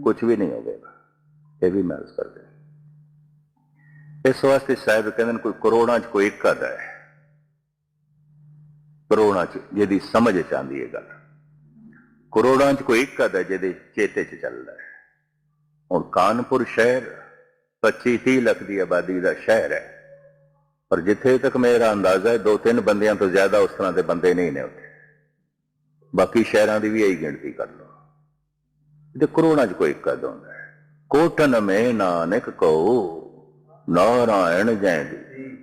ਕੁਝ ਵੀ ਨਹੀਂ ਹੋਵੇਗਾ। ਇਹ ਵੀ ਮਹਿਸੂਸ ਕਰਦੇ ਹਾਂ। ਇਸ ਵਾਸਤੇ ਸਾਹਿਬ ਕਹਿੰਦੇ ਨੇ ਕੋਈ ਕਰੋੜਾਂ ਚ ਕੋਈ ਇੱਕ ਆਦਾ ਹੈ। ਕਰੋੜਾਂ ਚ, ਜਿਹਦੀ ਸਮਝ ਚ ਆਉਂਦੀ ਹੈ ਗੱਲ। ਕਰੋੜਾਂ ਚ ਕੋਈ ਇੱਕ ਆਦਾ ਜਿਹਦੇ ਚੇਤੇ ਚ ਚੱਲਦਾ ਹੈ। ਹੁਣ ਕਾਨਪੁਰ ਸ਼ਹਿਰ 25 30 ਲੱਖ ਦੀ ਆਬਾਦੀ ਦਾ ਸ਼ਹਿਰ ਹੈ। ਪਰ ਜਿੱਥੇ ਤੱਕ ਮੇਰਾ ਅੰਦਾਜ਼ਾ ਹੈ, ਦੋ ਤਿੰਨ ਬੰਦਿਆਂ ਤੋਂ ਜ਼ਿਆਦਾ ਉਸ ਤਰ੍ਹਾਂ ਦੇ ਬੰਦੇ ਨਹੀਂ ਨੇ ਉੱਥੇ। ਬਾਕੀ ਸ਼ਹਿਰਾਂ ਦੀ ਵੀ ਇਹੀ ਗਿਣਤੀ ਕਰ ਲਓ। ਤੇ ਕਰੋੜਾਂ ਚ ਕੋਈ ਇੱਕ ਆਦਾ ਕੋਟਨ ਮੇ ਨਾਨਕ ਕੋ, ਨਾਰਾਇਣ ਜੈ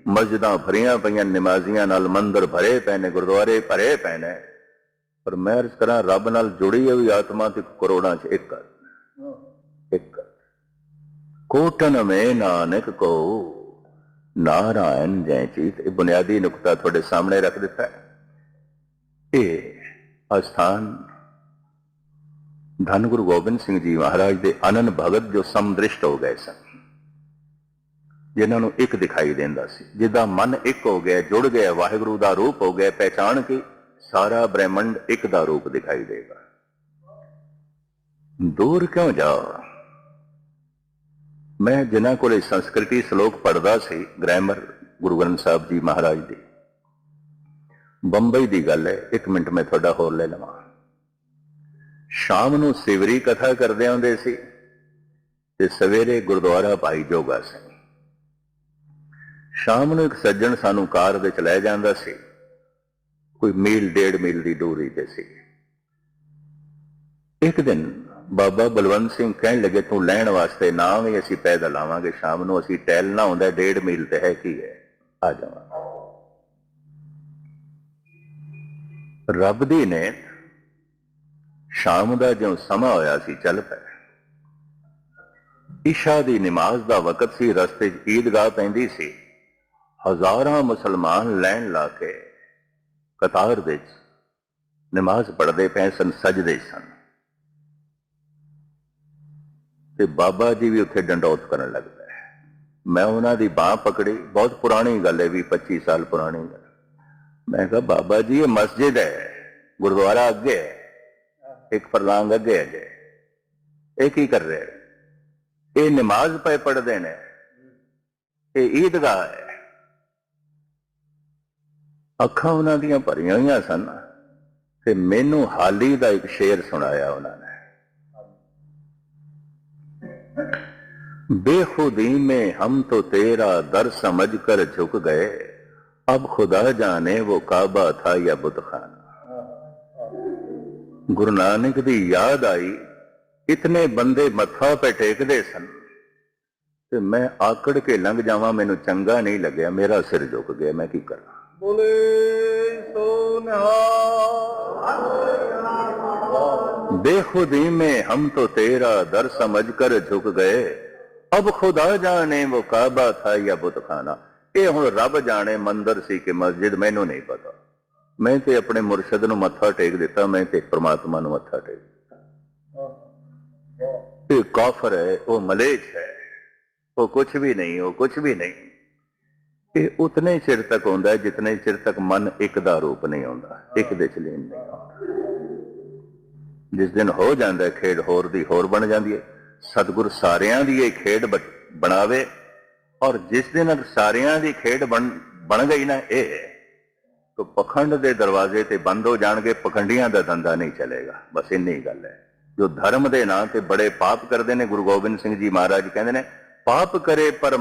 ਮਸਜਿਦਾਂ ਭਰੀਆਂ ਪਈਆਂ, ਨਮਾਜ਼ੀਆਂ ਨਾਲ ਮੰਦਰ ਭਰੇ ਪਏ ਨੇ, ਗੁਰਦੁਆਰੇ ਭਰੇ ਪਏ ਨੇ। ਪਰ ਮੈਂ ਅਰਜ਼ ਕਰਾਂ, ਰੱਬ ਨਾਲ ਜੁੜੀ ਹੋਈ ਆਤਮਾ ਤੇ ਕਰੋੜਾਂ ਚ ਇੱਕ ਇੱਕ ਕੋਟਨ ਮੇ ਨਾਨਕ ਕੋ, ਨਾਰਾਇਣ ਜੈ ਚੀਤ ਇਹ ਬੁਨਿਆਦੀ ਨੁਕਤਾ ਤੁਹਾਡੇ ਸਾਹਮਣੇ ਰੱਖ ਦਿੱਤਾ ਹੈ। ਇਹ ਅਸਥਾਨ ਧੰਨ ਗੁਰੂ ਗੋਬਿੰਦ ਸਿੰਘ ਜੀ ਮਹਾਰਾਜ ਦੇ ਅਨਨ ਭਗਤ ਜੋ ਸਮਦ੍ਰਿਸ਼ਟ ਹੋ ਗਏ ਸਨ। ਜਿਨ੍ਹਾਂ ਨੂੰ ਇੱਕ ਦਿਖਾਈ ਦਿੰਦਾ ਸੀ। ਜਿੱਦਾਂ ਮਨ ਇੱਕ ਹੋ ਗਿਆ, ਜੁੜ ਗਿਆ, ਵਾਹਿਗੁਰੂ ਦਾ ਰੂਪ ਹੋ ਗਿਆ, ਪਹਿਚਾਣ ਕੇ ਸਾਰਾ ਬ੍ਰਹਿਮੰਡ ਇੱਕ ਦਾ ਰੂਪ ਦਿਖਾਈ ਦੇਗਾ। ਦੂਰ ਕਿਉਂ ਜਾ ਮੈਂ ਜਿਨ੍ਹਾਂ ਕੋਲੇ ਸੰਸਕ੍ਰਿਤੀ ਸ਼ਲੋਕ ਪੜਦਾ ਸੀ, ਗ੍ਰਾਮਰ ਗੁਰੂ ਗ੍ਰੰਥ ਸਾਹਿਬ ਜੀ ਮਹਾਰਾਜ ਦੀ। ਬੰਬਈ ਦੀ ਗੱਲ ਹੈ, ਇੱਕ ਮਿੰਟ ਮੈਂ ਤੁਹਾਡਾ ਹੋਰ ਲੈ ਲਵਾਂ। ਸ਼ਾਮ ਨੂੰ ਸਿਵਰੀ ਕਥਾ ਕਰਦੇ ਆਉਂਦੇ ਸੀ ਤੇ ਸਵੇਰੇ ਗੁਰਦੁਆਰਾ ਭਾਈ ਜੋਗਾ ਸਿੰਘ। ਸ਼ਾਮ ਨੂੰ ਇੱਕ ਸੱਜਣ ਸਾਨੂੰ ਕਾਰ ਵਿੱਚ ਲੈ ਜਾਂਦਾ ਸੀ। ਕੋਈ ਮੀਲ, ਡੇਢ ਮੀਲ ਦੀ ਦੂਰੀ ਤੇ ਸੀ। ਇੱਕ ਦਿਨ ਬਾਬਾ ਬਲਵੰਤ ਸਿੰਘ ਕਹਿਣ ਲੱਗੇ, ਤੂੰ ਲੈਣ ਵਾਸਤੇ ਨਾ ਵੀ ਅਸੀਂ ਪੈਦਲ ਆਵਾਂਗੇ। ਸ਼ਾਮ ਨੂੰ ਅਸੀਂ ਟਹਿਲਣਾ ਹੁੰਦਾ, ਡੇਢ ਮੀਲ ਤੇ ਹੈ ਕੀ ਹੈ? ਆ ਜਾਵਾਂ। ਰੱਬ ਦੀ ਨੇ ਸ਼ਾਮ ਦਾ ਜਿਉਂ ਸਮਾਂ ਹੋਇਆ ਸੀ, ਚੱਲ ਪਏ ਇਸ਼ਾ ਦੀ ਨਮਾਜ਼ ਦਾ ਵਕਤ ਸੀ, ਰਸਤੇ 'ਚ ਈਦਗਾਹ ਪੈਂਦੀ ਸੀ। ਹਜ਼ਾਰਾਂ ਮੁਸਲਮਾਨ ਲੈਣ ਲਾ ਕੇ ਕਤਾਰ ਵਿੱਚ ਨਮਾਜ਼ ਪੜ੍ਹਦੇ ਪਏ ਸਨ, ਸਜਦੇ ਸਨ। ਤੇ ਬਾਬਾ ਜੀ ਵੀ ਉੱਥੇ ਡੰਡੌਤ ਕਰਨ ਲੱਗ ਪਏ। ਮੈਂ ਉਹਨਾਂ ਦੀ ਬਾਹ ਪਕੜੀ, ਬਹੁਤ ਪੁਰਾਣੀ ਗੱਲ ਹੈ ਵੀ 25 ਸਾਲ ਪੁਰਾਣੀ ਗੱਲ। ਮੈਂ ਕਿਹਾ, ਬਾਬਾ ਜੀ, ਇਹ ਮਸਜਿਦ ਹੈ, ਗੁਰਦੁਆਰਾ ਅੱਗੇ ਹੈ। ਇੱਕ ਫਰਲਾਂਗ ਅੱਗੇ ਹੈ ਜੇ ਇਹ ਕੀ ਕਰ ਰਹੇ ਇਹ ਨਮਾਜ਼ ਪਏ ਪੜਦੇ ਨੇ ਇਹ ਈਦਗਾਹ ਹੈ ਅੱਖਾਂ ਉਹਨਾਂ ਦੀਆਂ ਭਰੀਆਂ ਹੋਈਆਂ ਸਨ ਤੇ ਮੈਨੂੰ ਹਾਲੀ ਦਾ ਇੱਕ ਸ਼ੇਰ ਸੁਣਾਇਆ ਉਹਨਾਂ ਨੇ बेखुदी में हम तो तेरा दर समझ कर झुक गए अब खुदा जाने वो काबा था या बुतखाना ਗੁਰੂ ਨਾਨਕ ਦੀ ਯਾਦ ਆਈ ਇਤਨੇ ਬੰਦੇ ਮੱਥਾ ਪੇ ਟੇਕਦੇ ਸਨ। ਤੇ ਮੈਂ ਆਕੜ ਕੇ ਲੰਘ ਜਾਵਾਂ ਮੈਨੂੰ ਚੰਗਾ ਨਹੀਂ ਲੱਗਿਆ ਮੇਰਾ ਸਿਰ ਝੁਕ ਗਿਆ ਮੈਂ ਕੀ ਕਰਾਂ? ਬੋਲੇ ਸੋ ਨਿਹਾਲ ਦੇਖੋ ਹਮ ਤੋ ਤੇਰਾ ਦਰ ਸਮਝ ਕਰ ਝੁਕ ਗਏ। ਅਬ ਖੁਦਾ ਜਾਣੇ ਵੋ ਕਾਬਾ ਥਾ ਜਾਂ ਬੁਤਖਾਨਾ ਇਹ ਹੁਣ ਰੱਬ ਜਾਣੇ ਮੰਦਰ ਸੀ ਕਿ ਮਸਜਿਦ ਮੈਨੂੰ ਨਹੀਂ ਪਤਾ। ਮੈਂ ਤੇ ਆਪਣੇ ਮੁਰਸ਼ਿਦ ਨੂੰ ਮੱਥਾ ਟੇਕ ਦਿੱਤਾ, ਮੈਂ ਤੇ ਪ੍ਰਮਾਤਮਾ ਨੂੰ ਮੱਥਾ ਟੇਕ ਦਿੱਤਾ। ਇਹ ਕਾਫਰ ਹੈ, ਉਹ ਮਲੇਕ ਹੈ। ਉਹ ਕੁਝ ਵੀ ਨਹੀਂ, ਉਹ ਕੁਝ ਵੀ ਨਹੀਂ। ਇਹ ਉਤਨੇ ਚਿਰ ਤੱਕ ਹੁੰਦਾ ਜਿਤਨੇ ਚਿਰ ਤੱਕ ਮਨ ਇੱਕ ਦਾ ਰੂਪ ਨਹੀਂ ਆਉਂਦਾ, ਇੱਕ ਦੇ ਚਲੀਨ ਨਹੀਂ ਆਉਂਦਾ। ਜਿਸ ਦਿਨ ਹੋ ਜਾਂਦਾ ਖੇਡ ਹੋਰ ਦੀ ਹੋਰ ਬਣ ਜਾਂਦੀ ਹੈ। ਸਤਿਗੁਰ ਸਾਰਿਆਂ ਦੀ ਇਹ ਖੇਡ ਬਣਾਵੇ। ਔਰ ਜਿਸ ਦਿਨ ਸਾਰਿਆਂ ਦੀ ਖੇਡ ਬਣ ਬਣ ਗਈ ਨਾ, ਇਹ ਤਾਂ ਪਖੰਡ ਦੇ ਦਰਵਾਜ਼ੇ ਤੇ ਬੰਦ ਹੋ ਜਾਣਗੇ, ਪਖੰਡੀਆਂ ਦਾ ਧੰਦਾ ਨਹੀਂ ਚੱਲੇਗਾ। ਬਸ ਇੰਨੀ ਗੱਲ ਹੈ। ਜੋ ਧਰਮ ਦੇ ਨਾਂ ਤੇ ਬੜੇ ਪਾਪ ਕਰਦੇ ਨੇ, ਗੁਰੂ ਗੋਬਿੰਦ ਸਿੰਘ ਜੀ ਮਹਾਰਾਜ ਕਹਿੰਦੇ ਨੇ, ਪਾਪ ਕਰੇ ਪਰ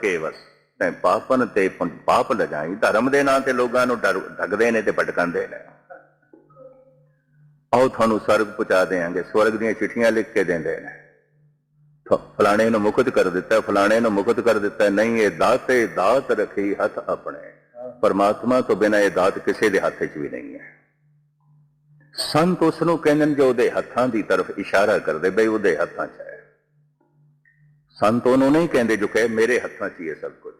ਕੇ ਵਸ। ਤੈ ਪਾਪਨ ਤੇ ਪਾਪ ਲਜਾਈ। ਧਰਮ ਦੇ ਨਾਂ ਤੇ ਲੋਕਾਂ ਨੂੰ ਡਰ- ਠੱਗਦੇ ਨੇ ਤੇ ਭਟਕਾਉਂਦੇ ਨੇ। ਆਓ ਤੁਹਾਨੂੰ ਸਵਰਗ ਪਹੁੰਚਾ ਦੇਾਂਗੇ ਸਵਰਗ ਦੀਆਂ ਚਿੱਠੀਆਂ ਲਿਖ ਕੇ ਦਿੰਦੇ ਨੇ। ਫਲਾਣੇ ਨੂੰ ਮੁਕਤ ਕਰ ਦਿੱਤਾ, ਫਲਾਣੇ ਨੂੰ ਮੁਕਤ ਕਰ ਦਿੱਤਾ। ਨਹੀਂ, ਇਹ ਦਾਤੇ, ਦਾਤ ਰੱਖੀ ਹੱਥ ਆਪਣੇ। ਪਰਮਾਤਮਾ ਤੋਂ ਬਿਨਾਂ ਇਹ ਦਾਤ ਕਿਸੇ ਦੇ ਹੱਥ 'ਚ ਵੀ ਨਹੀਂ ਹੈ ਸੰਤ ਉਸ ਨੂੰ ਕਹਿੰਦੇ ਨੇ ਜੋ ਉਹਦੇ ਹੱਥਾਂ ਦੀ ਤਰਫ ਇਸ਼ਾਰਾ ਕਰਦੇ ਬਈ ਉਹਦੇ ਹੱਥਾਂ 'ਚ ਹੈ ਸੰਤ ਉਹਨੂੰ ਨਹੀਂ ਕਹਿੰਦੇ ਜੋ ਕਹੇ ਮੇਰੇ ਹੱਥਾਂ 'ਚ ਹੀ ਹੈ ਸਭ ਕੁਝ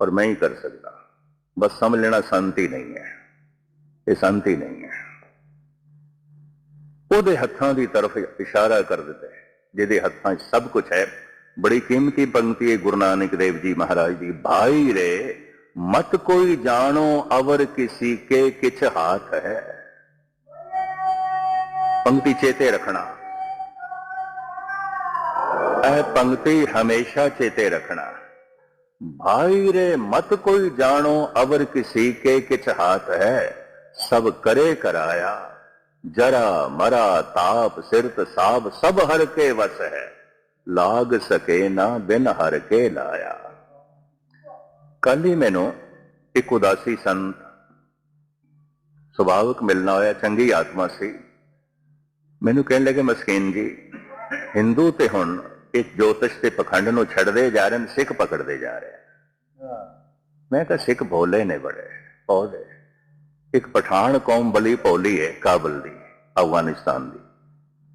ਪਰ ਮੈਂ ਹੀ ਕਰ ਸਕਦਾ ਬਸ ਸਮਝ ਲੈਣਾ ਸੰਤ ਹੀ ਨਹੀਂ ਹੈ ਇਹ ਸੰਤ ਹੀ ਨਹੀਂ ਹੈ ਉਹਦੇ ਹੱਥਾਂ ਦੀ ਤਰਫ ਇਸ਼ਾਰਾ ਕਰ ਦਿੱਤਾ ਹੈ ਜਿਹਦੇ ਹੱਥਾਂ 'ਚ ਸਭ ਕੁਝ ਹੈ ਬੜੀ ਕੀਮਤੀ ਪੰਕਤੀ ਹੈ ਗੁਰੂ ਨਾਨਕ ਦੇਵ ਜੀ ਮਹਾਰਾਜ ਦੀ ਭਾਈ ਰੇ ਮਤ ਕੋਈ ਜਾਣੋ ਅਵਰ ਕਿਸੀ ਕੇ ਕਿਛ ਹਾਥ ਹੈ ਪੰਕਤੀ ਚੇਤੇ ਰੱਖਣਾ ਇਹ ਪੰਕਤੀ ਹਮੇਸ਼ਾ ਚੇਤੇ ਰੱਖਣਾ ਭਾਈ ਰੇ ਮਤ ਕੋਈ ਜਾਣੋ ਅਵਰ ਕਿਸੀ ਕੇ ਕਿਛ ਹਾਥ ਹੈ ਸਭ ਕਰੇ ਕਰਾਇਆ ਜਰਾ ਮਰਾ ਤਾਪ ਸਿਰਤ ਸਾਬ ਸਭ ਹਰ ਕੇ ਵਸ ਹੈ ਲਾਗ ਸਕੇ ਨਾ ਬਿਨ ਹਰ ਕੇ ਲਾਇਆ ਕੱਲ ਹੀ ਮੈਨੂੰ ਇੱਕ ਉਦਾਸੀ ਸੰਤ ਸੁਭਾਵਕ ਮਿਲਣਾ ਹੋਇਆ, ਚੰਗੀ ਆਤਮਾ ਸੀ। ਮੈਨੂੰ ਕਹਿਣ ਲੱਗੇ, ਮਸਕੀਨ ਜੀ ਹਿੰਦੂ ਤੇ ਹੁਣ ਇਸ ਜੋਤਿਸ਼ ਤੇ ਪਖੰਡ ਨੂੰ ਛੱਡਦੇ ਜਾ ਰਹੇ ਨੇ, ਸਿੱਖ ਪਕੜਦੇ ਜਾ ਰਹੇ ਮੈਂ ਕਿਹਾ, ਸਿੱਖ ਭੋਲੇ ਨੇ ਬੜੇ, ਭੋਲੇ। ਇੱਕ ਪਠਾਨ ਕੌਮ ਬਲੀ ਭੋਲੀ ਹੈ ਕਾਬਲ ਦੀ, ਅਫਗਾਨਿਸਤਾਨ ਦੀ।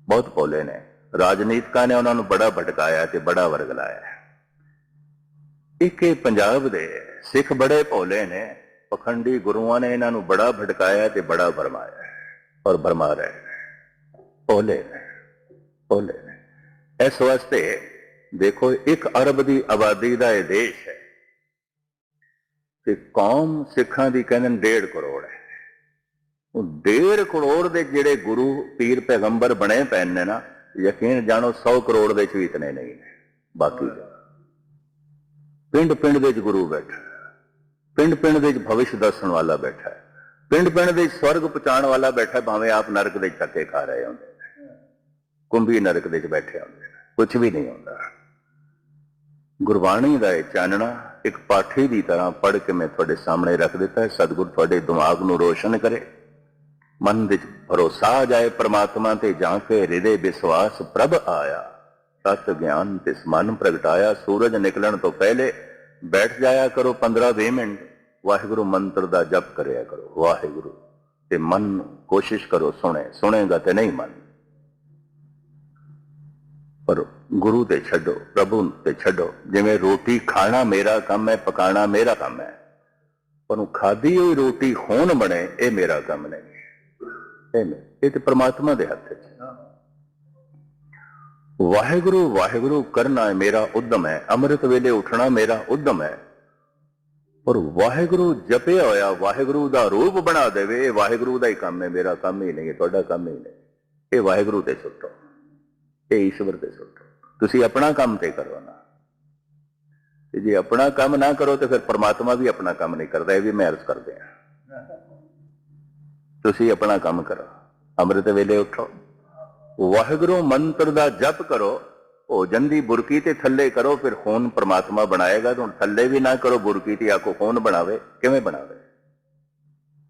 ਬਹੁਤ ਭੋਲੇ ਨੇ। ਰਾਜਨੀਤਿਕਾਂ ਨੇ ਉਹਨਾਂ ਨੂੰ ਬੜਾ ਭਟਕਾਇਆ ਤੇ ਬੜਾ ਵਰਗਲਾਇਆ। ਇੱਕ ਇਹ ਪੰਜਾਬ ਦੇ ਸਿੱਖ ਬੜੇ ਭੋਲੇ ਨੇ, ਪਖੰਡੀ ਗੁਰੂਆਂ ਨੇ ਇਹਨਾਂ ਨੂੰ ਬੜਾ ਭਟਕਾਇਆ ਤੇ ਬੜਾ ਭਰਮਾਇਆ ਔਰ ਭਰਮਾ ਰਹੇ ਭੋਲੇ ਨੇ ਭੋਲੇ ਨੇ। ਇਸ ਵਾਸਤੇ ਦੇਖੋ, ਇੱਕ ਅਰਬ ਦੀ ਆਬਾਦੀ ਦਾ ਇਹ ਦੇਸ਼ ਹੈ ਤੇ ਕੌਮ ਸਿੱਖਾਂ ਦੀ ਕਹਿੰਦੇ ਨੇ 1.5 ਕਰੋੜ ਹੈ। ਉਹ 1.5 ਕਰੋੜ ਦੇ ਜਿਹੜੇ ਗੁਰੂ ਪੀਰ ਪੈਗੰਬਰ ਬਣੇ ਪਏ ਨੇ ਨਾ, ਯਕੀਨ ਜਾਣੋ 100 ਕਰੋੜ ਦੇ ਚ ਵੀ ਇਤਨੇ ਨਹੀਂ ਨੇ, ਬਾਕੀ ਪਿੰਡ ਪਿੰਡ ਦੇ ਵਿੱਚ ਗੁਰੂ ਬੈਠਾ ਪਿੰਡ ਪਿੰਡ ਦੇ ਵਿੱਚ ਭਵਿਸ਼ ਦੱਸਣ ਵਾਲਾ ਬੈਠਾ ਪਿੰਡ ਪਿੰਡ ਦੇ ਸਵਰਗ ਪਹੁੰਚਾਉਣ ਵਾਲਾ ਬੈਠਾ ਭਾਵੇਂ ਆਪ ਨਰਕ ਦੇ ਚੱਕੇ ਖਾ ਰਹੇ ਹੁੰਦੇ ਕੁੰਭੀ ਨਰਕ ਦੇ ਵਿੱਚ ਬੈਠੇ ਹੁੰਦੇ ਕੁਝ ਵੀ ਨਹੀਂ ਹੁੰਦਾ। ਗੁਰਬਾਣੀ ਦਾ ਇਹ ਚਾਨਣਾ ਇੱਕ ਪਾਠੀ ਦੀ ਤਰ੍ਹਾਂ ਪੜ੍ਹ ਕੇ ਮੈਂ ਤੁਹਾਡੇ ਸਾਹਮਣੇ ਰੱਖ ਦਿੱਤਾ ਹੈ। ਸਤਿਗੁਰ ਤੁਹਾਡੇ ਦਿਮਾਗ ਨੂੰ ਰੋਸ਼ਨ ਕਰੇ। ਮਨ ਵਿੱਚ ਭਰੋਸਾ ਆ ਜਾਏ ਪ੍ਰਮਾਤਮਾ ਤੇ, ਜਾਂ ਕੇ ਹਿਰਦੇ ਵਿਸ਼ਵਾਸ ਪ੍ਰਭ ਆਇਆ। ਤਤ ਗਿਆਨ ਤਿਸ ਮਨ ਪ੍ਰਗਟਾਇਆ, ਸੂਰਜ ਨਿਕਲਣ ਤੋਂ ਪਹਿਲੇ ਬੈਠ ਜਾਇਆ ਕਰੋ 15-20 ਮਿੰਟ। ਵਾਹਿਗੁਰੂ ਮੰਤਰ ਦਾ ਜਪ ਕਰਿਆ ਕਰੋ। ਵਾਹਿਗੁਰੂ, ਤੇ ਮਨ ਕੋਸ਼ਿਸ਼ ਕਰੋ ਸੁਣੇ। ਸੁਣੇਗਾ ਤੇ ਨਹੀਂ ਮਨ। ਪਰ ਗੁਰੂ ਤੇ ਛੱਡੋ, ਪ੍ਰਭੂ ਤੇ ਛੱਡੋ। ਜਿਵੇਂ ਰੋਟੀ ਖਾਣਾ ਮੇਰਾ ਕੰਮ ਹੈ, ਪਕਾਣਾ ਮੇਰਾ ਕੰਮ ਹੈ। ਪਰ ਉਹ ਖਾਦੀ ਹੋਈ ਰੋਟੀ ਹੋਣ ਬਣੇ, ਇਹ ਮੇਰਾ ਕੰਮ ਨਹੀਂ। ਇਹ ਤੇ ਪ੍ਰਮਾਤਮਾ ਦੇ ਹੱਥ 'ਚ ਵਾਹਿਗੁਰੂ ਵਾਹਿਗੁਰੂ ਕਰਨਾ ਹੈ ਮੇਰਾ ਉਦਮ ਹੈ, ਅੰਮ੍ਰਿਤ ਵੇਲੇ ਉੱਠਣਾ ਮੇਰਾ ਉਦਮ ਹੈ। ਪਰ ਵਾਹਿਗੁਰੂ ਜਪਿਆ ਹੋਇਆ, ਵਾਹਿਗੁਰੂ ਦਾ ਰੂਪ ਬਣਾ ਦੇਵੇ, ਇਹ ਵਾਹਿਗੁਰੂ ਦਾ ਹੀ ਕੰਮ ਹੈ, ਮੇਰਾ ਕੰਮ ਹੀ ਨਹੀਂ ਤੁਹਾਡਾ ਕੰਮ ਹੀ ਨਹੀਂ। ਇਹ ਵਾਹਿਗੁਰੂ ਤੇ ਸੁੱਟੋ, ਇਹ ਈਸ਼ਵਰ ਤੇ ਸੁੱਟੋ। ਤੁਸੀਂ ਆਪਣਾ ਕੰਮ ਤੇ ਕਰੋ ਨਾ। ਤੇ ਜੇ ਆਪਣਾ ਕੰਮ ਨਾ ਕਰੋ ਤੇ ਫਿਰ ਪ੍ਰਮਾਤਮਾ ਵੀ ਆਪਣਾ ਕੰਮ ਨਹੀਂ ਕਰਦਾ, ਇਹ ਵੀ ਮੈਂ ਅਰਜ਼ ਕਰਦੇ ਆ ਤੁਸੀਂ ਆਪਣਾ ਕੰਮ ਕਰੋ, ਅੰਮ੍ਰਿਤ ਵੇਲੇ ਉੱਠੋ। ਵਾਹਿਗੁਰੂ ਮੰਤਰ ਦਾ ਜਪ ਕਰੋ, ਭੋਜਨ ਦੀ ਬੁਰਕੀ ਤੇ ਥੱਲੇ ਕਰੋ, ਫਿਰ ਖੂਨ ਪ੍ਰਮਾਤਮਾ ਬਣਾਏਗਾ ਤਾਂ ਥੱਲੇ ਵੀ ਨਾ ਕਰੋ, ਬੁਰਕੀ ਤੇ ਆਕੋ ਖੂਨ ਬਣਾਵੇ, ਕਿਵੇਂ ਬਣਾਵੇ?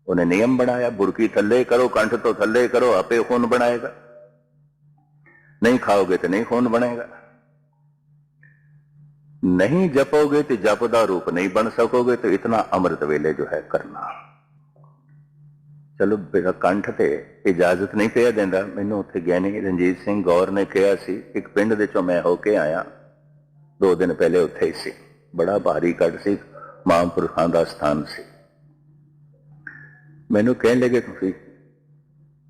ਉਹਨੇ ਨਿਯਮ ਬਣਾਇਆ, ਬੁਰਕੀ ਥੱਲੇ ਕਰੋ, ਕੰਠ ਤੋਂ ਥੱਲੇ ਕਰੋ, ਆਪੇ ਖੂਨ ਬਣਾਏਗਾ। ਨਹੀਂ ਖਾਓਗੇ ਤੇ ਨਹੀਂ ਖੂਨ ਬਣੇਗਾ। ਨਹੀਂ ਜਪੋਗੇ ਤੇ ਜਪ ਦਾ ਰੂਪ ਨਹੀਂ ਬਣ ਸਕੋਗੇ ਤੇ ਇਤਨਾ ਅੰਮ੍ਰਿਤ ਵੇਲੇ ਜੋ ਹੈ ਕਰਨਾ। ਚਲੋ ਮੇਰਾ ਕੰਠ ਤੇ ਇਜਾਜ਼ਤ ਨਹੀਂ ਪਿਆ ਦਿੰਦਾ। ਮੈਨੂੰ ਉੱਥੇ ਗਿਆਨੀ ਰਣਜੀਤ ਸਿੰਘ ਗੌਰ ਨੇ ਕਿਹਾ ਸੀ, ਇੱਕ ਪਿੰਡ ਦੇ ਚੋਂ ਮੈਂ ਹੋ ਕੇ ਆਇਆ। ਦੋ ਦਿਨ ਪਹਿਲੇ ਉੱਥੇ ਹੀ ਸੀ। ਬੜਾ ਭਾਰੀ ਕੱਢ ਸੀ। ਮਹਾਂਪੁਰਖਾਂ ਦਾ ਸਥਾਨ ਸੀ। ਮੈਨੂੰ ਕਹਿਣ ਲੱਗੇ, ਤੁਸੀਂ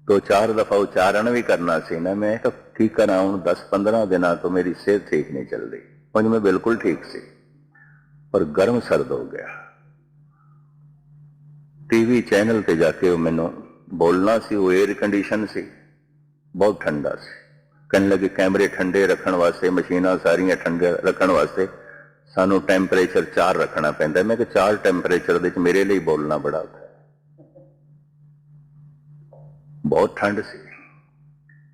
ਦੋ ਚਾਰ ਦਫਾ ਉਚਾਰਨ ਵੀ ਕਰਨਾ ਸੀ ਨਾ। ਮੈਂ ਤਾਂ ਠੀਕ ਕਰਾਂ? ਹੁਣ 10-15 ਦਿਨਾਂ ਤੋਂ ਮੇਰੀ ਸਿਹਤ ਠੀਕ ਨਹੀਂ ਚੱਲਦੀ। ਹੁਣ ਮੈਂ ਬਿਲਕੁਲ ਠੀਕ ਸੀ। ਪਰ ਗਰਮ ਸਰਦ ਹੋ ਗਿਆ। ਟੀਵੀ ਚੈਨਲ ਤੇ ਜਾ ਕੇ ਉਹ ਮੈਨੂੰ ਬੋਲਣਾ ਸੀ, ਉਹ 에ਅਰ ਕੰਡੀਸ਼ਨ ਸੀ, ਬਹੁਤ ਠੰਡਾ ਸੀ। ਕਹਿਣ ਲੱਗੇ, ਕੈਮਰੇ ਠੰਡੇ ਰੱਖਣ ਵਾਸਤੇ, ਮਸ਼ੀਨਾਂ ਸਾਰੀਆਂ ਠੰਡੇ ਰੱਖਣ ਵਾਸਤੇ ਸਾਨੂੰ ਟੈਂਪਰੇਚਰ 4 ਰੱਖਣਾ ਪੈਂਦਾ। ਮੈਂ ਕਿ 4 ਟੈਂਪਰੇਚਰ ਦੇ ਵਿੱਚ ਮੇਰੇ ਲਈ ਬੋਲਣਾ ਬੜਾ ਔਖਾ ਬਹੁਤ ਠੰਡ ਸੀ।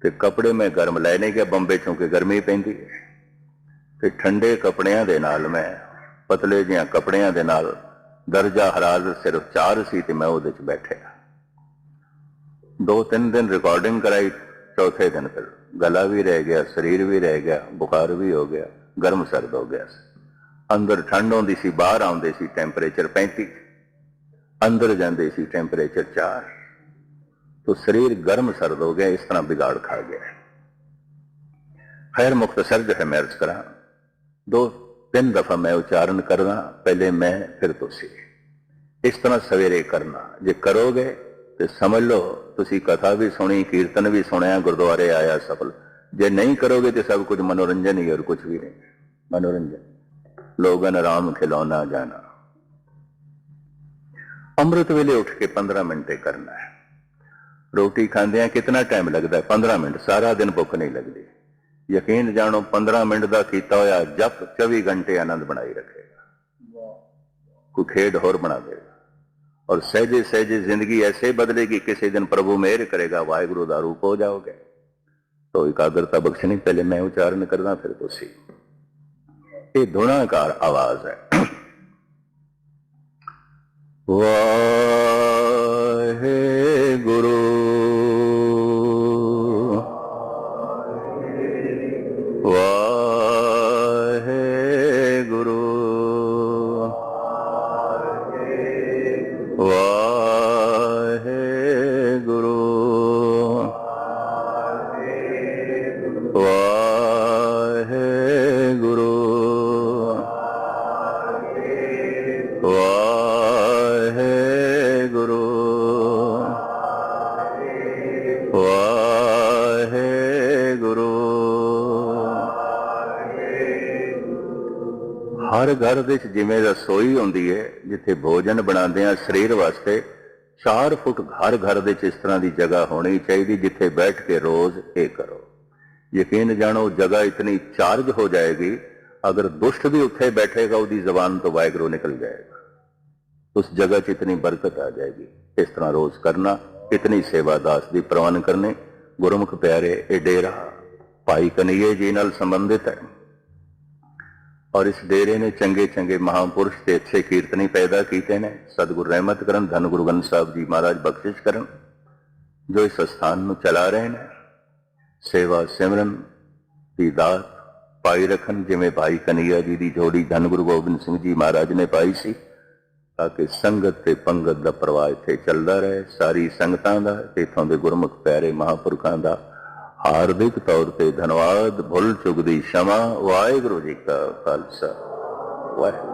ਤੇ ਕੱਪੜੇ ਮੈਂ ਗਰਮ ਲੈ ਨਹੀਂ ਗਿਆ, ਬੰਬੇ ਚੋਂ ਕਿ ਗਰਮੀ ਪੈਂਦੀ ਹੈ। ਤੇ ਠੰਡੇ ਕੱਪੜਿਆਂ ਦੇ ਨਾਲ ਮੈਂ, ਪਤਲੇ ਜਿਹਾ ਕੱਪੜਿਆਂ ਦੇ ਨਾਲ ਦਰਜਾ ਹਰਾਰਤ ਸਿਰਫ 4 ਸੀ ਤੇ ਮੈਂ ਉਹਦੇ ਚ ਬੈਠਿਆ ਦੋ ਤਿੰਨ ਦਿਨ ਰਿਕਾਰਡਿੰਗ ਕਰਾਈ ਚੌਥੇ ਦਿਨ ਫਿਰ ਗਲਾ ਵੀ ਰਹਿ ਗਿਆ ਸਰੀਰ ਵੀ ਰਹਿ ਗਿਆ ਬੁਖਾਰ ਵੀ ਹੋ ਗਿਆ ਗਰਮ ਸਰਦ ਹੋ ਗਿਆ ਸੀ ਅੰਦਰ ਠੰਡ ਹੁੰਦੀ ਸੀ ਬਾਹਰ ਆਉਂਦੇ ਸੀ ਟੈਂਪਰੇਚਰ 35 ਅੰਦਰ ਜਾਂਦੇ ਸੀ ਟੈਂਪਰੇਚਰ 4 तो शरीर गर्म सर्द हो गया इस तरह बिगाड़ खा गया खैर मुख्तसर जो है मैं अर्ज करा दो ਤਿੰਨ ਦਫਾ ਮੈਂ ਉਚਾਰਨ ਕਰਦਾ, ਪਹਿਲੇ ਮੈਂ, ਫਿਰ ਤੁਸੀਂ। ਇਸ ਤਰ੍ਹਾਂ ਸਵੇਰੇ ਕਰਨਾ। ਜੇ ਕਰੋਗੇ, ਤੇ ਸਮਝ ਲਓ, ਤੁਸੀਂ ਕਥਾ ਵੀ ਸੁਣੀ, ਕੀਰਤਨ ਵੀ ਸੁਣਿਆ, ਗੁਰਦੁਆਰੇ ਆਇਆ ਸਫਲ। ਜੇ ਨਹੀਂ ਕਰੋਗੇ, ਤੇ ਸਭ ਕੁਝ ਮਨੋਰੰਜਨ ਹੀ, ਹੋਰ ਕੁਝ ਵੀ ਨਹੀਂ। ਮਨੋਰੰਜਨ। ਲੋਗਨ ਆਰਾਮ ਖਿਲਾਉਣਾ ਜਾਣਾ। ਅੰਮ੍ਰਿਤ ਵੇਲੇ ਉੱਠ ਕੇ 15 ਮਿੰਟ ਕਰਨਾ ਹੈ। ਰੋਟੀ ਖਾਂਦਿਆਂ ਆ ਕਿੰਨਾ ਟਾਈਮ ਲੱਗਦਾ 15 ਮਿੰਟ। ਸਾਰਾ ਦਿਨ ਭੁੱਖ ਨਹੀਂ ਲੱਗਦੀ। ਯਕੀਨ ਜਾਣੋ 15 ਮਿੰਟ ਦਾ ਕੀਤਾ ਹੋਇਆ ਜਪ 24 ਘੰਟੇ ਆਨੰਦ ਬਣਾਈ ਰੱਖੇਗਾ। ਕੋਈ ਖੇਡ ਹੋਰ ਬਣਾ ਦੇਗਾ ਔਰ ਸਹਿਜੇ ਸਹਿਜੇ ਜ਼ਿੰਦਗੀ ਐਸੇ ਬਦਲੇਗੀ, ਕਿਸੇ ਦਿਨ ਪ੍ਰਭੂ ਮਿਹਰ ਕਰੇਗਾ, ਵਾਹਿਗੁਰੂ ਦਾ ਰੂਪ ਹੋ ਜਾਓਗੇ। ਤੋ ਇਕਾਗਰਤਾ ਬਖਸ਼ਣੀ, ਪਹਿਲੇ ਮੈਂ ਉਚਾਰਨ ਕਰਦਾ, ਫਿਰ ਤੁਸੀਂ। ਇਹ ਧੁਨਾਕਾਰ ਆਵਾਜ਼ ਹੈ। ਵਾਹਿਗੁਰੂ ਹਰ ਘਰ ਵਿੱਚ ਜਿਵੇਂ ਰਸੋਈ ਹੁੰਦੀ ਹੈ ਜਿੱਥੇ ਭੋਜਨ ਬਣਾਉਂਦੇ ਆ ਸਰੀਰ ਵਾਸਤੇ 4 ਫੁੱਟ ਹਰ ਘਰ ਵਿੱਚ ਇਸ ਤਰ੍ਹਾਂ ਦੀ ਜਗ੍ਹਾ ਹੋਣੀ ਚਾਹੀਦੀ, ਜਿੱਥੇ ਬੈਠ ਕੇ ਰੋਜ਼ ਇਹ ਕਰੋ। ਯਕੀਨ ਜਾਣੋ, ਜਗ੍ਹਾ ਇਤਨੀ ਚਾਰਜ ਹੋ ਜਾਏਗੀ, ਅਗਰ ਦੁਸ਼ਟ ਵੀ ਉੱਥੇ ਬੈਠੇਗਾ, ਉਹਦੀ ਜ਼ਬਾਨ ਤੋਂ ਵਾਹਿਗੁਰੂ ਨਿਕਲ ਜਾਏਗਾ। ਉਸ ਜਗ੍ਹਾ 'ਚ ਇਤਨੀ ਬਰਕਤ ਆ ਜਾਏਗੀ। ਇਸ ਤਰ੍ਹਾਂ ਰੋਜ਼ ਕਰਨਾ, ਇਤਨੀ ਸੇਵਾ ਦਾਸ ਦੀ ਪ੍ਰਵਾਨ ਕਰਨੇ। ਗੁਰਮੁਖ ਪਿਆਰੇ, ਇਹ ਡੇਰਾ ਭਾਈ ਕਨਈਏ ਜੀ ਨਾਲ ਸੰਬੰਧਿਤ ਹੈ। ਔਰ ਇਸ ਡੇਰੇ ਨੇ ਚੰਗੇ ਚੰਗੇ ਮਹਾਪੁਰਸ਼ ਤੇ ਅੱਛੇ ਕੀਰਤਨੀ ਪੈਦਾ ਕੀਤੇ ਨੇ। ਸਤਿਗੁਰ ਰਹਿਮਤ ਕਰਨ, ਧੰਨ ਗੁਰੂ ਗ੍ਰੰਥ ਸਾਹਿਬ ਜੀ ਮਹਾਰਾਜ ਬਖਸ਼ਿਸ਼ ਕਰਨ, ਜੋ ਇਸ ਸਥਾਨ ਨੂੰ ਚਲਾ ਰਹੇ ਨੇ। ਸੇਵਾ ਸਿਮਰਨ ਦੀ ਦਾਤ ਪਾਈ ਰੱਖਣ, ਜਿਵੇਂ ਭਾਈ ਕਨਈਆ ਜੀ ਦੀ ਜੋੜੀ ਧੰਨ ਗੁਰੂ ਗੋਬਿੰਦ ਸਿੰਘ ਜੀ ਮਹਾਰਾਜ ਨੇ ਪਾਈ ਸੀ, ਤਾਂ ਕਿ ਸੰਗਤ ਤੇ ਪੰਗਤ ਦਾ ਪ੍ਰਵਾਹ ਇੱਥੇ ਚੱਲਦਾ ਰਹੇ। ਸਾਰੀ ਸੰਗਤਾਂ ਦਾ ਤੇ ਇੱਥੋਂ ਦੇ ਗੁਰਮੁਖ ਪਿਆਰੇ ਮਹਾਪੁਰਖਾਂ ਦਾ ਹਾਰਦਿਕ ਤੌਰ ਤੇ ਧੰਨਵਾਦ ਭੁੱਲ ਚੁਗਦੀ ਦੀ ਸ਼ਮਾ ਵਾਹਿਗੁਰੂ ਜੀ ਕਾ ਖਾਲਸਾ ਵਾਹਿਗੁਰੂ।